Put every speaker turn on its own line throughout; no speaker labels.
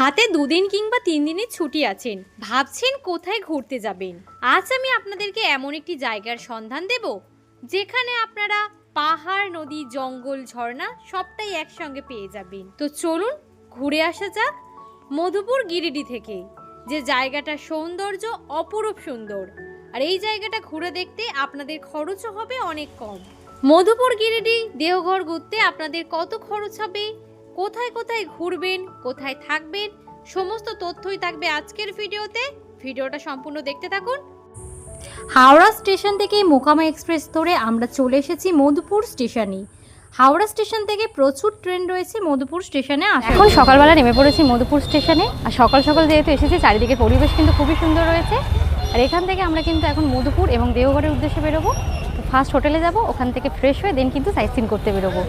হাতে দুদিন কিংবা তিন দিনের ছুটি আছেন, ভাবছেন কোথায় ঘুরতে যাবেন। আজ আমি আপনাদেরকে এমন একটি জায়গার সন্ধান দেব, যেখানে আপনারা পাহাড়, নদী, জঙ্গল, ঝর্ণা সবটাই একসঙ্গে পেয়ে যাবেন। তো চলুন, ঘুরে আসা যাক মধুপুর গিরিডি থেকে, যে জায়গাটা সৌন্দর্য অপরূপ সুন্দর। আর এই জায়গাটা ঘুরে দেখতে আপনাদের খরচও হবে অনেক কম। মধুপুর গিরিডি দেহঘর ঘুরতে আপনাদের কত খরচ হবে? কোথায় কোথায় ঘুরবেন কোথায় থাকবেন সমস্ত তথ্যই থাকবে আজকের ভিডিওতে। ভিডিওটা সম্পূর্ণ দেখতে থাকুন। হাওড়া স্টেশন থেকে মোকামা এক্সপ্রেস ধরে আমরা চলে এসেছি মধুপুর স্টেশনে। হাওড়া স্টেশন থেকে প্রচুর ট্রেন রয়েছে মধুপুর স্টেশনে
এখন সকালবেলা নেমে পড়েছি মধুপুর স্টেশনে। আর সকাল সকাল যেহেতু এসেছি চারিদিকে পরিবেশ কিন্তু খুবই সুন্দর রয়েছে। আর এখান থেকে আমরা কিন্তু এখন মধুপুর এবং দেওঘরের উদ্দেশ্যে বেরোবো। ফার্স্ট হোটেলে যাব ওখান থেকে ফ্রেশ হয়ে দেন কিন্তু সাইট সিন করতে বেরোবো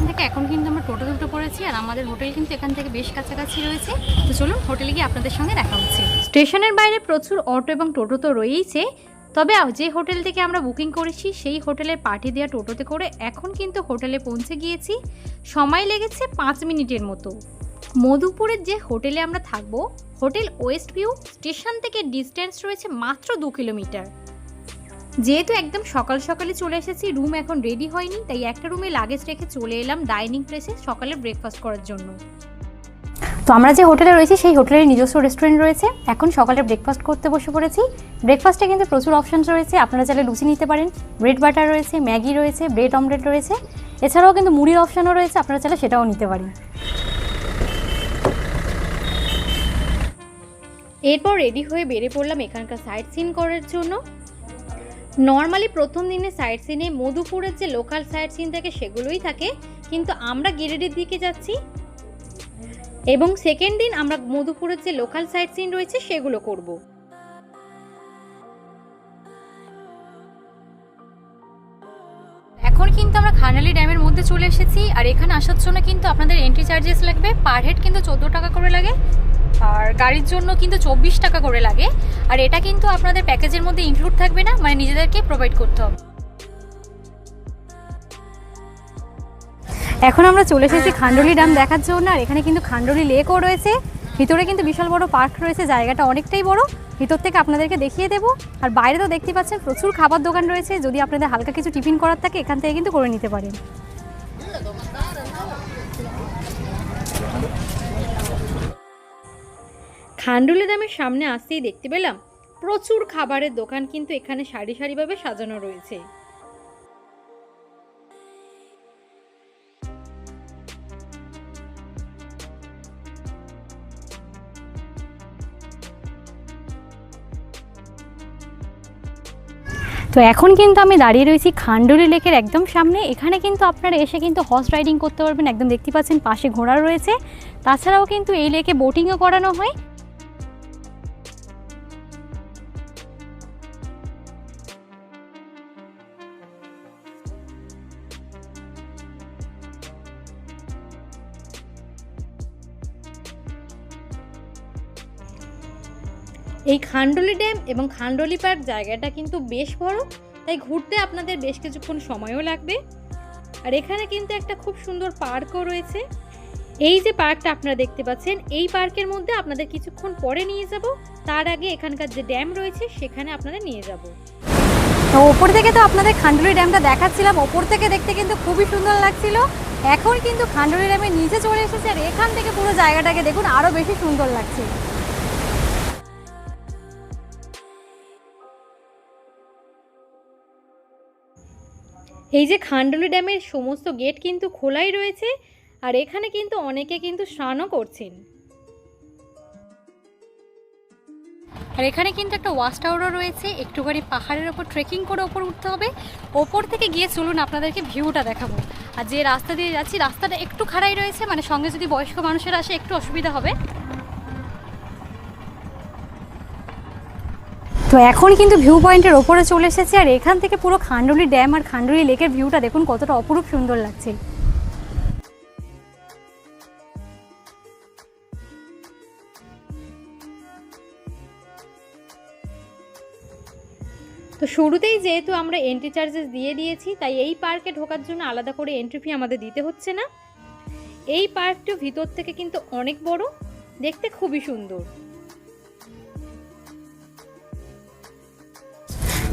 এখান থেকে এখন কিন্তু আমরা টোটো দুটো পড়েছি আর আমাদের হোটেল কিন্তু এখান থেকে বেশ কাছাকাছি রয়েছে। তো চলুন হোটেলে গিয়ে আপনাদের সঙ্গে দেখা হচ্ছে।
স্টেশনের বাইরে প্রচুর অটো এবং টোটো তো রয়েইছে। তবে যে হোটেল থেকে আমরা বুকিং করেছি, সেই হোটেলের পার্টি দেওয়া টোটোতে করে এখন কিন্তু হোটেলে পৌঁছে গিয়েছি। সময় লেগেছে পাঁচ মিনিটের মতো। মধুপুরের যে হোটেলে আমরা থাকব, হোটেল ওয়েস্ট ভিউ স্টেশন থেকে ডিস্টেন্স রয়েছে মাত্র দু কিলোমিটার। যেহেতু একদম সকাল সকালে চলে এসেছি রুম এখন রেডি হয়নি, তাই একটা রুমে লাগেজ রেখে চলে এলাম ডাইনিং প্লেসে সকালে ব্রেকফাস্ট করার জন্য।
তো আমরা যে হোটেলে রয়েছি, সেই হোটেলের নিজস্ব রেস্টুরেন্ট রয়েছে। এখন সকালে ব্রেকফাস্ট করতে বসে পড়েছি। ব্রেকফাস্টে কিন্তু প্রচুর অপশানস রয়েছে, আপনারা চাইলে লুচি নিতে পারেন। ব্রেড বাটার রয়েছে ম্যাগি রয়েছে ব্রেড অমলেট রয়েছে। এছাড়াও কিন্তু মুড়ির অপশানও রয়েছে, আপনারা চাইলে সেটাও নিতে পারেন।
এরপর রেডি হয়ে বেরিয়ে পড়লাম এখানকার সাইট সিন করার জন্য। নর্মালি প্রথম দিনে সাইট সিনে মধুপুরের যে লোকাল সাইট সিন থাকে সেগুলোই থাকে, কিন্তু আমরা গিরিডির দিকে যাচ্ছি। এবং সেকেন্ড দিন আমরা মধুপুরের যে লোকাল সাইট সিন রয়েছে সেগুলো করব।
কিন্তু আমরা খানালি ড্যামের মধ্যে চলে এসেছি আর এখানে আসার জন্য কিন্তু আপনাদের এন্ট্রি চার্জেস লাগবে। পার হেড কিন্তু চোদ্দ টাকা করে লাগে আর গাড়ির জন্য কিন্তু চব্বিশ টাকা করে লাগে। আর এটা কিন্তু আপনাদের প্যাকেজের মধ্যে ইনক্লুড থাকবে না মানে নিজেদেরকে প্রোভাইড করতে হবে। এখন আমরা চলে এসেছি খান্ডলি ড্যাম দেখার জন্য আর এখানে কিন্তু খান্ডলি লেকও রয়েছে। ভিতরে কিন্তু বিশাল বড় পার্ক রয়েছে, জায়গাটা অনেকটাই বড়। ভিতর থেকে আপনাদেরকে দেখিয়ে দেবো। আর বাইরে তো দেখতে পাচ্ছেন প্রচুর খাবার দোকান রয়েছে, যদি আপনাদের হালকা কিছু টিফিন করার থাকে এখান থেকে কিন্তু করে নিতে পারেন।
খান্ডুলি ড্যামের সামনে আসতেই দেখতে পেলাম, প্রচুর খাবারের দোকান কিন্তু এখানে সারি সারিভাবে সাজানো রয়েছে।
তো এখন কিন্তু আমি দাঁড়িয়ে রয়েছি খান্ডুলি লেকের একদম সামনে। এখানে কিন্তু আপনারা এসে কিন্তু হর্স রাইডিং করতে পারবেন। একদম দেখতে পাচ্ছেন, পাশে ঘোড়া রয়েছে। তাছাড়াও কিন্তু এই লেকে বোটিংও করানো হয়।
এই খান্ডলি ড্যাম এবং খান্ডলি পার্ক জায়গাটা কিন্তু বেশ বড়, তাই ঘুরতে আপনাদের বেশ কিছুক্ষণ সময়ও লাগবে। আর এখানে কিন্তু একটা খুব সুন্দর পার্কও রয়েছে। এই যে পার্কটা আপনারা দেখতে পাচ্ছেন, এই পার্কের মধ্যে আপনাদের কিছুক্ষণ পরে নিয়ে যাব। তার আগে এখানকার যে ড্যাম রয়েছে, সেখানে আপনাদের নিয়ে যাব।
তো ওপর থেকে তো আপনাদের খান্ডুলি ড্যামটা দেখাচ্ছিলাম, ওপর থেকে দেখতে কিন্তু খুবই সুন্দর লাগছিল। এখন কিন্তু খান্ডুলি ড্যামের নিচে চলে এসেছে, আর এখান থেকে পুরো জায়গাটাকে দেখুন আরও বেশি সুন্দর লাগছে।
এই যে খান্ডলি ড্যামের সমস্ত গেট কিন্তু খোলাই রয়েছে, আর এখানে কিন্তু অনেকে কিন্তু স্নানও করছেন।
আর এখানে কিন্তু একটা ওয়াচ টাওয়ারও রয়েছে, একটুখানি পাহাড়ের ওপর ট্রেকিং করে ওপর উঠতে হবে। ওপর থেকে গিয়ে চলুন, আপনাদেরকে ভিউটা দেখাবো। আর যে রাস্তা দিয়ে যাচ্ছি, রাস্তাটা একটু খাড়াই রয়েছে মানে সঙ্গে যদি বয়স্ক মানুষের আসে, একটু অসুবিধা হবে। তো এখন কিন্তু ভিউ পয়েন্টের ওপরে চলে এসেছে আর এখান থেকে পুরো খান্ডুলি ড্যাম আর খান্ডুলি লেকের ভিউটা দেখুন কতটা অপরূপ সুন্দর লাগছে।
তো শুরুতেই যেহেতু আমরা এন্ট্রি চার্জেস দিয়ে দিয়েছি, তাই এই পার্কে ঢোকার জন্য আলাদা করে এন্ট্রি ফি আমাদের দিতে হচ্ছে না। এই পার্কটি ভিতর থেকে কিন্তু অনেক বড়, দেখতে খুবই সুন্দর।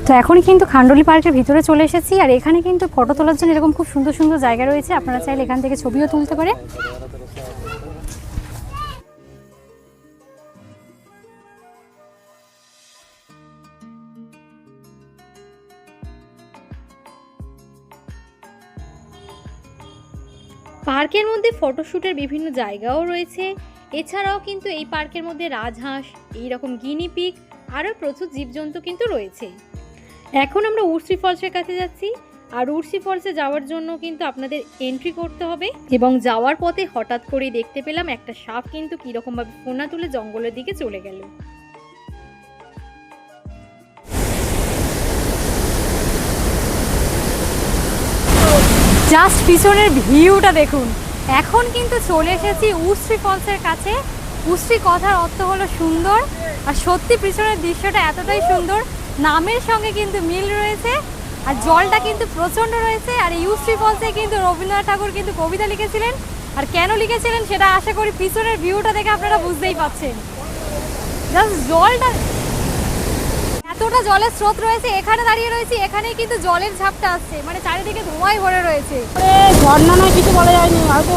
তো এখনই কিন্তু খান্ডলি পার্কের ভিতরে চলে এসেছি, আর এখানে কিন্তু ফটো তোলার জন্য এরকম খুব সুন্দর সুন্দর জায়গা রয়েছে। আপনারা চাইলে এখান থেকে ছবিও তুলতে পারে।
পার্কের মধ্যে ফটোশ্যুটের বিভিন্ন জায়গাও রয়েছে। এছাড়াও কিন্তু এই পার্কের মধ্যে রাজহাঁস, এইরকম গিনিপিক আরও প্রচুর জীবজন্তু কিন্তু রয়েছে। এখন আমরা উর্সি ফলসের কাছে যাচ্ছি। আর উর্সি ফলসে যাওয়ার জন্য কিন্তু আপনাদের এন্ট্রি করতে হবে এবং যাওয়ার পথে হঠাৎ করেই দেখতে পেলাম একটা সাপ কিন্তু কীরকমভাবে ফোনা তুলে জঙ্গলের দিকে চলে গেল।
জাস্ট পিছনের ভিউটা দেখুন। এখন কিন্তু চলে এসেছি উশ্রী ফলসের কাছে। উশ্রী কথার অর্থ হলো সুন্দর। আর সত্যি পিছনের দৃশ্যটা এতটাই সুন্দর নামের সঙ্গে কিন্তু মিল রয়েছে, আর জলটা কিন্তু প্রচণ্ড রয়েছে, আর উশ্রী ফলসে কিন্তু রবীন্দ্রনাথ ঠাকুর কিন্তু কবিতা লিখেছিলেন, আর কেন লিখেছিলেন সেটা আশা করি পিছনের ভিউটা দেখে আপনারা বুঝতেই পাচ্ছেন জাস্ট জলটা এতটা জলের স্রোত রয়েছে, এখানে দাঁড়িয়ে রয়েছে, এখানেই কিন্তু জলের ঝাপটা আসছে মানে চারিদিকে ধোঁয়ায় ভরে রয়েছে।
ঝর্ণা নয়, কিছু বলা যায়নি, হয়তো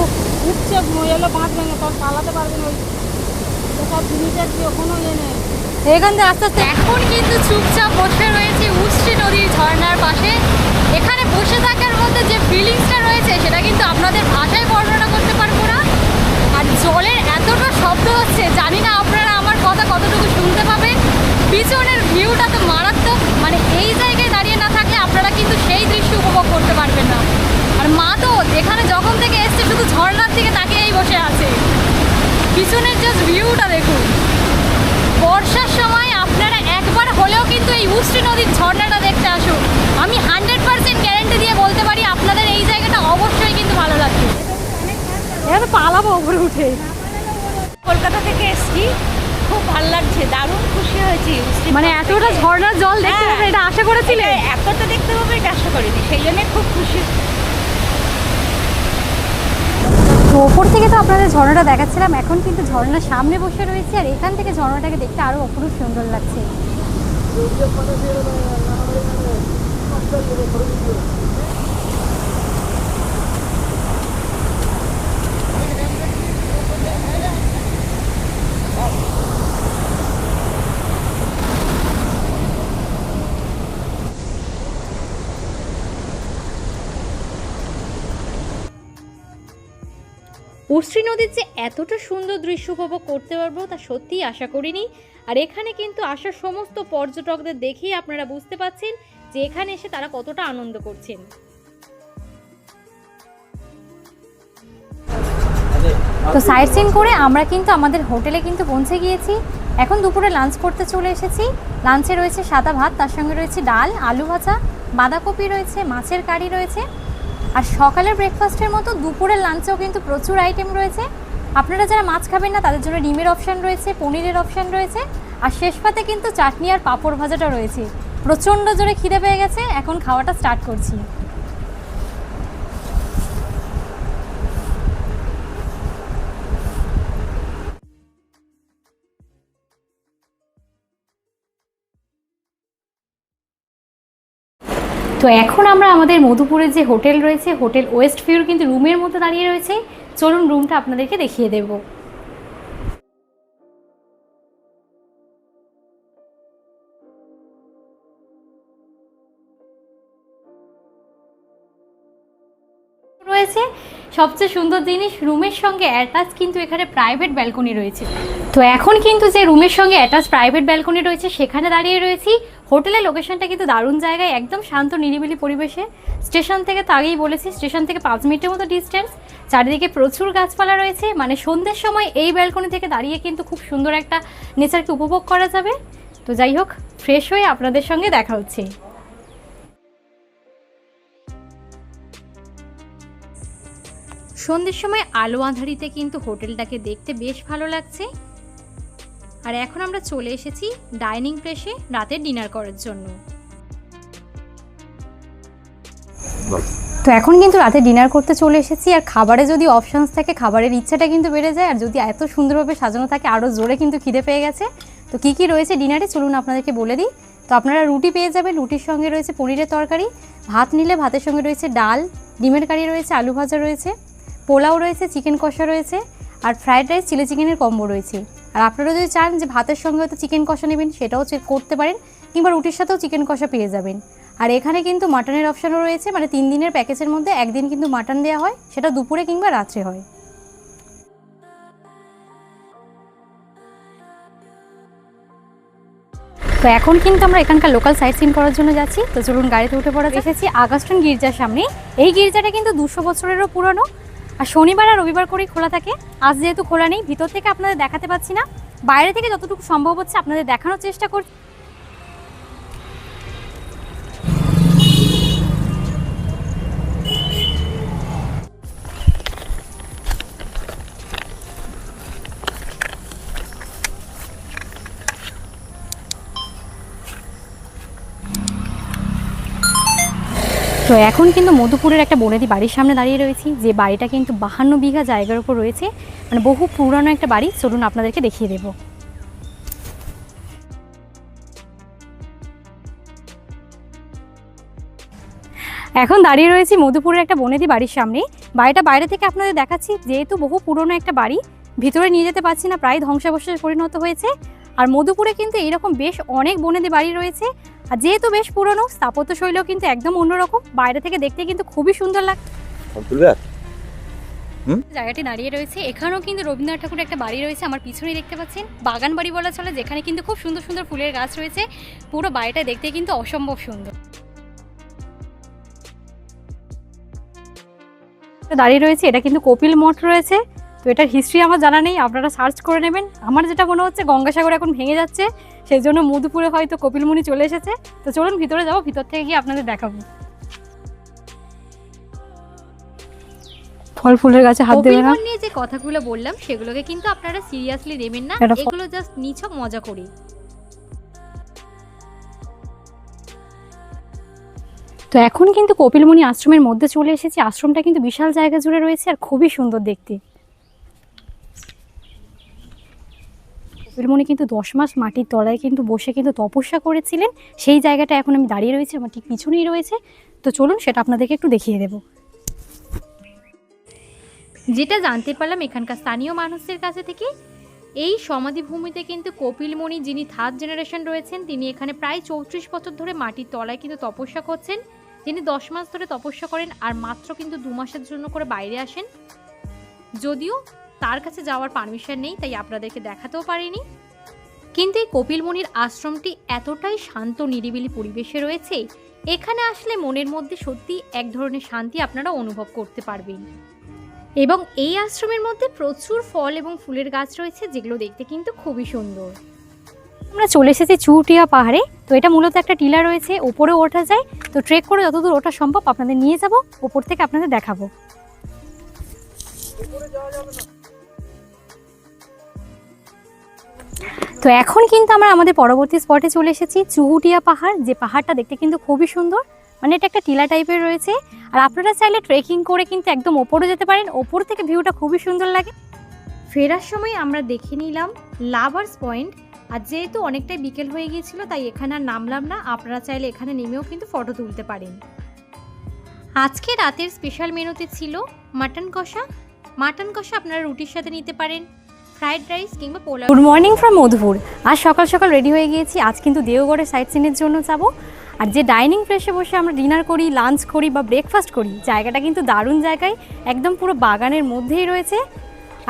উঠছে এলো বাঁধ ভেঙে তোর পালাতে পারবেন ওই সব জিনিসের কি কোনো ইয়ে নেই?
এখান থেকে আস্তে আস্তে এখন কিন্তু চুপচাপ বসে রয়েছে উশ্রী নদীর ঝর্ণার পাশে। এখানে বসে থাকার মধ্যে যে ফিলিংসটা রয়েছে সেটা কিন্তু আপনাদের ভাষায় বর্ণনা করতে পারব না। আর জলের এতটা শব্দ হচ্ছে জানি না আপনারা আমার কথা কতটুকু শুনতে পাবেন পিছনের ভিউটা তো মারাত্মক মানে এই জায়গায় দাঁড়িয়ে না থাকলে আপনারা কিন্তু সেই দৃশ্য উপভোগ করতে পারবেন না। আর মা তো এখানে যখন থেকে এসছে শুধু ঝর্ণার দিকে তাকিয়েই বসে আছে। পিছনের জাস্ট ভিউটা দেখুন বর্ষার সময় আপনারা একবার হলেও কিন্তু এই উষ্ট্রী নদীর ঝর্ণাটা দেখতে আসুন। আমি হান্ড্রেড পার্সেন্ট গ্যারেন্টি দিয়ে বলতে পারি আপনাদের এই জায়গাটা অবশ্যই কিন্তু ভালো লাগবে। এখানে পালাবো উপরে উঠে।
কলকাতা থেকে এসছি খুব ভালো লাগছে দারুণ খুশি হয়েছি
মানে এতটা ঝর্ণার জল দেখতে
হ্যাঁ।
এটা আশা করেছিলেন
এতটা দেখতে পাবো এটা আশা করিনি সেই জন্য খুব খুশি
তো ওপর থেকে তো আপনাদের ঝর্ণাটা দেখাচ্ছিলাম, এখন কিন্তু ঝর্ণার সামনে বসে রয়েছে আর এখান থেকে ঝর্ণাটাকে দেখতে আরও অপরূপ সুন্দর লাগছে।
উশ্রী নদীর যে এতটা সুন্দর দৃশ্য উপভোগ করতে পারব তা সত্যিই আশা করিনি। আর এখানে কিন্তু আসার সমস্ত পর্যটকদের দেখেই আপনারা বুঝতে পাচ্ছেন যে এখানে এসে তারা কতটা আনন্দ করছেন।
তো সাইট সিন করে আমরা কিন্তু আমাদের হোটেলে কিন্তু পৌঁছে গিয়েছি। এখন দুপুরে লাঞ্চ করতে চলে এসেছি। লাঞ্চে রয়েছে সাদা ভাত, তার সঙ্গে রয়েছে ডাল, আলু ভাজা, বাঁধাকপি রয়েছে, মাছের কারি রয়েছে। আর সকালের ব্রেকফাস্টের মতো দুপুরের লাঞ্চেও কিন্তু প্রচুর আইটেম রয়েছে। আপনারা যারা মাছ খাবেন না, তাদের জন্য ডিমের অপশান রয়েছে, পনিরের অপশান রয়েছে, আর শেষ পাতে কিন্তু চাটনি আর পাঁপড় ভাজাটা রয়েছে। প্রচণ্ড জোরে খিদে পেয়ে গেছে, এখন খাওয়াটা স্টার্ট করছি। তো এখন আমরা আমাদের মধুপুরের যে হোটেল রয়েছে, হোটেল ওয়েস্ট ভিউর কিন্তু রুমের মধ্যে দাঁড়িয়ে রয়েছে। চলুন রুমটা আপনাদেরকে দেখিয়ে দেবো। সবচেয়ে সুন্দর জিনিস, রুমের সঙ্গে অ্যাটাচ কিন্তু এখানে প্রাইভেট ব্যালকনি রয়েছে। তো এখন কিন্তু যে রুমের সঙ্গে অ্যাটাচ প্রাইভেট ব্যালকনি রয়েছে, সেখানে দাঁড়িয়ে রয়েছি। হোটেলের লোকেশনটা কিন্তু দারুণ জায়গায়, একদম শান্ত, নিরিবিলি পরিবেশে। স্টেশন থেকে তো আগেই বলেছি স্টেশন থেকে পাঁচ মিনিটের মতো ডিস্টেন্স চারিদিকে প্রচুর গাছপালা রয়েছে। মানে সন্ধ্যের সময় এই ব্যালকনি থেকে দাঁড়িয়ে কিন্তু খুব সুন্দর একটা নেচারকে উপভোগ করা যাবে। তো যাই হোক ফ্রেশ হয়ে আপনাদের সঙ্গে দেখা হচ্ছে। সন্ধ্যের সময় আলো আঁধারিতে কিন্তু হোটেলটাকে দেখতে বেশ ভালো লাগছে। আর এখন আমরা চলে এসেছি ডাইনিং প্লেসে রাতের ডিনার করার জন্য। তো এখন কিন্তু রাতে ডিনার করতে চলে এসেছি, আর খাবারে যদি অপশানস থাকে, খাবারের ইচ্ছাটা কিন্তু বেড়ে যায়, আর যদি এত সুন্দরভাবে সাজানো থাকে আরও জোরে কিন্তু খিদে পেয়ে গেছে। তো কী কী রয়েছে ডিনারে? চলুন আপনাদেরকে বলে দিই। তো আপনারা রুটি পেয়ে যাবেন, রুটির সঙ্গে রয়েছে পনিরের তরকারি, ভাত নিলে ভাতের সঙ্গে রয়েছে ডাল, ডিমের কারি রয়েছে, আলু ভাজা রয়েছে। পোলাও রয়েছে চিকেন কষা রয়েছে, আর ফ্রাইড রাইস চিলি চিকেনের কম্বো রয়েছে। আর আপনারা যদি চান যে ভাতের সঙ্গে হয়তো চিকেন কষা নেবেন, সেটাও চেক করতে পারেন, কিংবা রুটির সাথেও চিকেন কষা পেয়ে যাবেন। আর এখানে কিন্তু মাটনের অপশানও রয়েছে মানে তিন দিনের প্যাকেজের মধ্যে একদিন কিন্তু মাটন দেওয়া হয়, সেটা দুপুরে কিংবা রাত্রে হয়। তো এখন কিন্তু আমরা এখানকার লোকাল সাইট সিন করার জন্য যাচ্ছি। তো চলুন গাড়িতে উঠে পড়া এসেছি আগাস্টন গির্জার সামনে। এই গির্জাটা কিন্তু দুশো বছরেরও পুরনো। আর শনিবার আর রবিবার করেই খোলা থাকে। আজ যেহেতু খোলা নেই, ভিতর থেকে আপনাদের দেখাতে পাচ্ছি না। বাইরে থেকে যতটুকু সম্ভব হচ্ছে আপনাদের দেখানোর চেষ্টা করছি। এখন কিন্তু মধুপুরের একটা বনেদি বাড়ির সামনে দাঁড়িয়ে রয়েছি, যে বাড়িটা কিন্তু বাহান্ন বিঘা জায়গার উপর রয়েছে। মানে বহু পুরানো একটা বাড়ি, চলুন আপনাদেরকে দেখিয়ে দেবো। এখন দাঁড়িয়ে রয়েছি মধুপুরের একটা বনেদি বাড়ির সামনে। বাড়িটা বাইরে থেকে আপনাদের দেখাচ্ছি, যেহেতু বহু পুরনো একটা বাড়ি, ভিতরে নিয়ে যেতে পারছি না, প্রায় ধ্বংসাবশেষে পরিণত হয়েছে। আর মধুপুরে কিন্তু এইরকম বেশ অনেক বনেদি বাড়ি রয়েছে। আর যেহেতু বেশ পুরনো স্থাপত্য শৈলীও কিন্তু একদম অন্যরকম। বাইরে থেকে দেখতে কিন্তু খুবই সুন্দর লাগে
ফোন
জায়গাটি দাঁড়িয়ে রয়েছে। এখানেও কিন্তু রবীন্দ্রনাথ ঠাকুরের একটা বাড়ি রয়েছে আমার পিছনেই দেখতে পাচ্ছেন। বাগান বাড়ি বলা চলে যেখানে কিন্তু খুব সুন্দর সুন্দর ফুলের গাছ রয়েছে। পুরো বাড়িটা দেখতে কিন্তু অসম্ভব সুন্দর। দাঁড়িয়ে রয়েছে এটা কিন্তু কপিল মঠ রয়েছে। তো এটার হিস্ট্রি আমার জানা নেই আপনারা সার্চ করে নেবেন। আমার যেটা মনে হচ্ছে গঙ্গাসাগর এখন ভেঙে যাচ্ছে সেই জন্য মধুপুরে হয়তো কপিলমুনি চলে এসেছে। তো চলুন ভিতরে যাব ভিতর থেকে গিয়ে আপনাদের দেখাবো। ফল ফুলের গাছে হাত দেবে না?
নিয়ে যে কথাগুলো বললাম সেগুলোকে কিন্তু আপনারা সিরিয়াসলি নেবেন না। এগুলো জাস্ট নিছক মজা করি।
তো এখন কিন্তু কপিলমুনি আশ্রমের মধ্যে চলে এসেছি। আশ্রমটা কিন্তু বিশাল জায়গা জুড়ে রয়েছে আর খুবই সুন্দর দেখতে। কপিলমুনি কিন্তু দশ মাস মাটির তলায় কিন্তু বসে কিন্তু তপস্যা করেছিলেন। সেই জায়গাটা এখন আমি দাঁড়িয়ে রয়েছি, আমার ঠিক পিছনেই রয়েছে। তো চলুন সেটা আপনাদেরকে একটু দেখিয়ে দেবো।
যেটা জানতে পারলাম এখানকার স্থানীয় মানুষদের কাছে থেকে, এই সমাধিভূমিতে কিন্তু কপিলমণি যিনি থার্ড জেনারেশন রয়েছেন, তিনি এখানে প্রায় চৌত্রিশ বছর ধরে মাটির তলায় কিন্তু তপস্যা করছেন। তিনি দশ মাস ধরে তপস্যা করেন আর মাত্র কিন্তু দু মাসের জন্য করে বাইরে আসেন। যদিও তার কাছে যাওয়ার পারমিশন নেই, তাই আপনাদেরকে দেখাতেও পারিনি। কিন্তু এই কপিলমণির আশ্রমটি এতটাই শান্ত, নিরিবিলি পরিবেশে রয়েছে, এখানে আসলে মনের মধ্যে সত্যি এক ধরনের শান্তি আপনারা অনুভব করতে পারবেন। এবং এই আশ্রমের মধ্যে প্রচুর ফল এবং ফুলের গাছ রয়েছে, যেগুলো দেখতে কিন্তু খুবই সুন্দর।
আমরা চলে এসেছি চুটিয়া পাহাড়ে, তো এটা মূলত একটা টিলা রয়েছে উপরে ওঠা যায়। তো ট্রেক করে যতদূর ওঠা সম্ভব আপনাদের নিয়ে যাব উপর থেকে আপনাদের দেখাবো। তো এখন কিন্তু আমরা আমাদের পরবর্তী স্পটে চলে এসেছি, চুহুটিয়া পাহাড়। যে পাহাড়টা দেখতে কিন্তু খুবই সুন্দর। মানে এটা একটা টিলা টাইপের রয়েছে। আর আপনারা চাইলে ট্রেকিং করে কিন্তু একদম ওপরে যেতে পারেন। ওপর থেকে ভিউটা খুবই সুন্দর লাগে।
ফেরার সময় আমরা দেখে নিলাম লাভার্স পয়েন্ট আর যেহেতু অনেকটাই বিকেল হয়ে গিয়েছিল, তাই এখানে আর নামলাম না। আপনারা চাইলে এখানে নেমেও কিন্তু ফটো তুলতে পারেন। আজকে রাতের স্পেশাল মেনুতে ছিল মাটন কষা। মাটন কষা আপনারা রুটির সাথে নিতে পারেন। রাইস কিংবা
গুড মর্নিং ফ্রম মধুপুর আজ সকাল সকাল রেডি হয়ে গিয়েছি। আজ কিন্তু দেওগড়ের সাইট সিনের জন্য যাব। আর যে ডাইনিং প্লেসে বসে আমরা ডিনার করি লাঞ্চ করি বা ব্রেকফাস্ট করি, জায়গাটা কিন্তু দারুণ জায়গায়, একদম পুরো বাগানের মধ্যেই রয়েছে।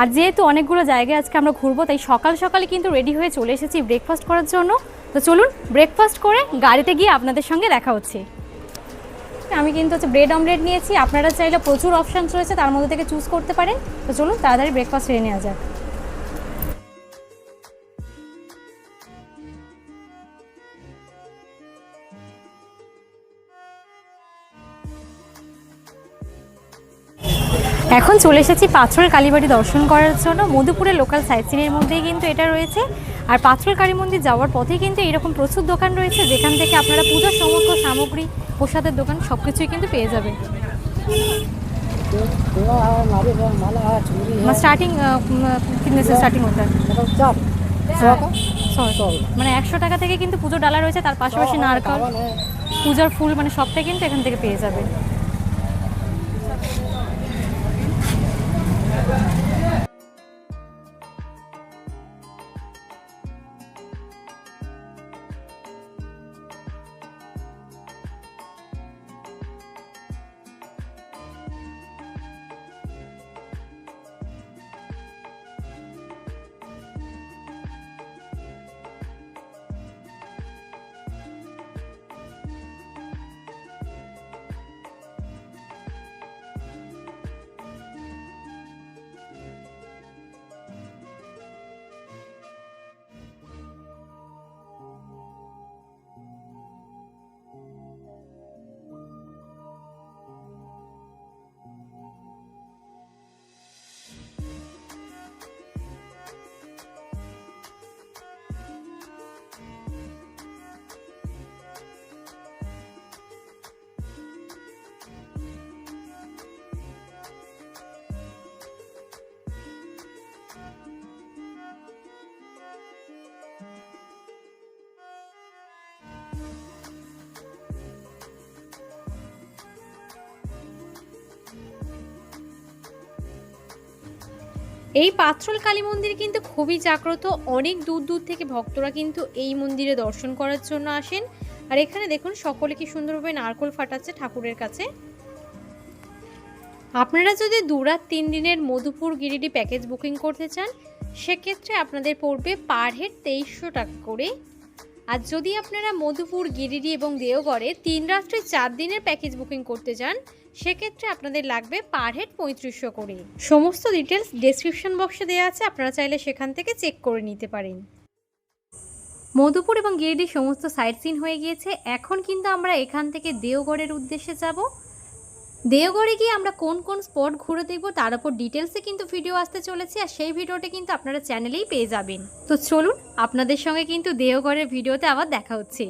আর যেহেতু অনেকগুলো জায়গায় আজকে আমরা ঘুরবো, তাই সকাল সকালে কিন্তু রেডি হয়ে চলে এসেছি ব্রেকফাস্ট করার জন্য। তো চলুন ব্রেকফাস্ট করে গাড়িতে গিয়ে আপনাদের সঙ্গে দেখা হচ্ছে। আমি কিন্তু হচ্ছে ব্রেড অমলেট নিয়েছি। আপনারা চাইলে প্রচুর অপশানস রয়েছে, তার মধ্যে থেকে চুজ করতে পারেন। তো চলুন, তাড়াতাড়ি ব্রেকফাস্ট সেরে নেওয়া যাক। এখন চলে এসেছি পাথর কালীবাড়ি দর্শন করার জন্য মধুপুরের লোকাল সাইটসিনের মধ্যেই কিন্তু এটা রয়েছে আর পাথর কালী মন্দির যাওয়ার পথে কিন্তু এরকম প্রচুর দোকান রয়েছে যেখান থেকে আপনারা পুজোর সমগ্র সামগ্রী প্রসাদের দোকান সব কিছুই কিন্তু পেয়ে যাবেন স্টার্টিং স্টার্টিং মানে একশো টাকা থেকে কিন্তু পুজোর ডালা রয়েছে তার পাশাপাশি নারকল পূজার ফুল মানে সবটাই কিন্তু এখান থেকে পেয়ে যাবেন
এই পাত্রল কালী মন্দির কিন্তু খুবই জাগ্রত, অনেক দূর দূর থেকে ভক্তরা কিন্তু এই মন্দিরে দর্শন করার জন্য আসেন। আর এখানে দেখুন, সকলে কি সুন্দরভাবে নারকোল ফাটাচ্ছে ঠাকুরের কাছে। আপনারা যদি দু রাত তিন দিনের মধুপুর গিরিডি প্যাকেজ বুকিং করতে চান, সেক্ষেত্রে আপনাদের পড়বে পার হেড তেইশশো টাকা করে। আর যদি আপনারা মধুপুর গিরিডি এবং দেওগড়ে তিন রাত্রে চার দিনের প্যাকেজ বুকিং করতে চান সেক্ষেত্রে আপনাদের লাগবে পার হেড পঁয়ত্রিশশো করে। সমস্ত ডিটেলস ডেসক্রিপশন বক্সে দেওয়া আছে, আপনারা চাইলে সেখান থেকে চেক করে নিতে পারেন। মধুপুর এবং গিরিডির সমস্ত সাইট সিন হয়ে গিয়েছে। এখন কিন্তু আমরা এখান থেকে দেওগড়ের উদ্দেশ্যে যাব। দেওগড়ে গিয়ে আমরা কোন কোন স্পট ঘুরে দেখব, তার উপর ডিটেলসে কিন্তু ভিডিও আসতে চলেছে, আর সেই ভিডিওটা কিন্তু আপনারা চ্যানেলেই পেয়ে যাবেন। তো চলুন, আপনাদের সঙ্গে কিন্তু দেওগড়ের ভিডিওতে আবার দেখা হচ্ছে।